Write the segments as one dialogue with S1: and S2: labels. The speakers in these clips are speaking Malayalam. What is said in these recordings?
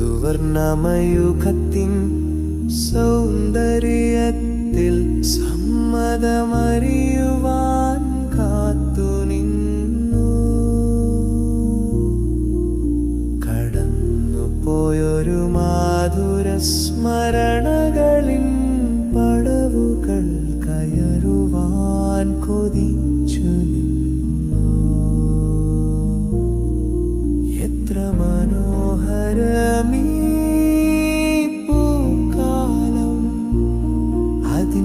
S1: സുവർണമയുഗത്തിൻ സൗന്ദര്യത്തിൽ സമ്മതമറിയുവാൻ കാത്തു നിന്നു. കടന്നു പോയൊരു മാധുര സ്മരണകളിൻ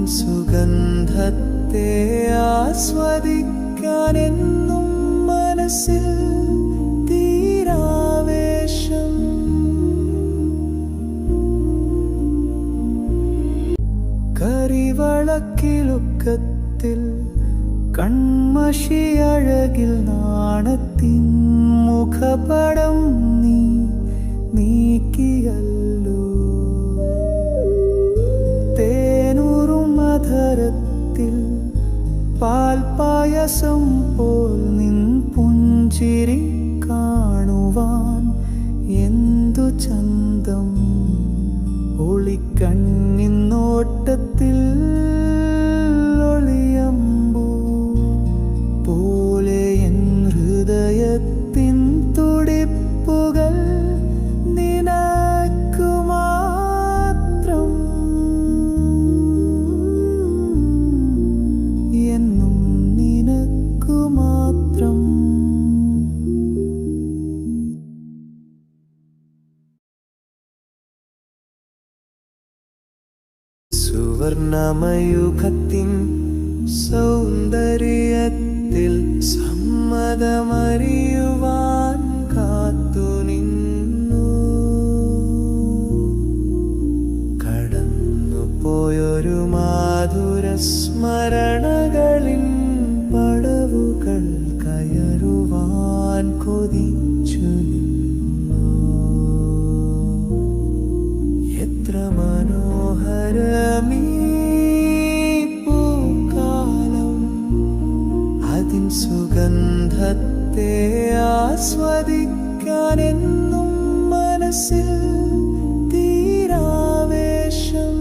S1: സുഗന്ധത്തെ ആസ്വദിക്കാനെന്നും മനസ്സിൽ തീരാവേശം. കൺമഷി കൺമഷിയഴകിൽ നാണത്തിൻ മുഖപടം നീ നീക്കിയല്ലോ. പാൽപായസം പോൽ നിൻ പുഞ്ചിരി കാണുവാൻ എന്തു ചന്തം? ഒളിക്കണ്ണിന്നോട്ടത്തിൽ സുവർണമയുഗത്തിൻ സൗന്ദര്യത്തിൽ സമ്മതമറിയുവാൻ കാത്തു നിന്നു. കടന്നു പോയൊരു മാധുര സ്മരണകളിൻ പടവുകൾ കയറുവാൻ കൊതിച്ചു സുഗന്ധത്തെ ആസ്വദിക്കാനെന്നും മനസ്സിൽ തീരാവേശം.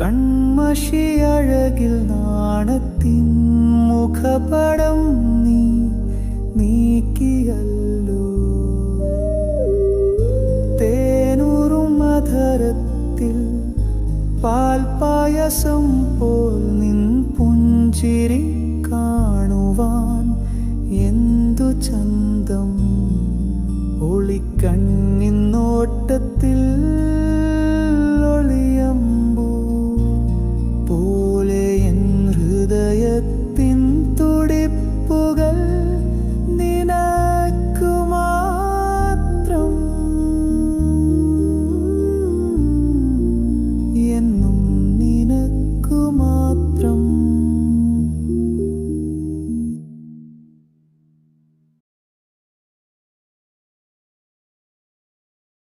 S1: കൺമഷി അഴകിൽ നാണത്തിൻ മുഖപടം നീ നീക്കിയല്ലോ. മകരത്തിൽ പാൽപായസം പോൽ നിൻ പുഞ്ചിരി കാണുവാൻ എന്തു ചന്തം? ഒളിക്കണ്ണിന്നോട്ടത്തിൽ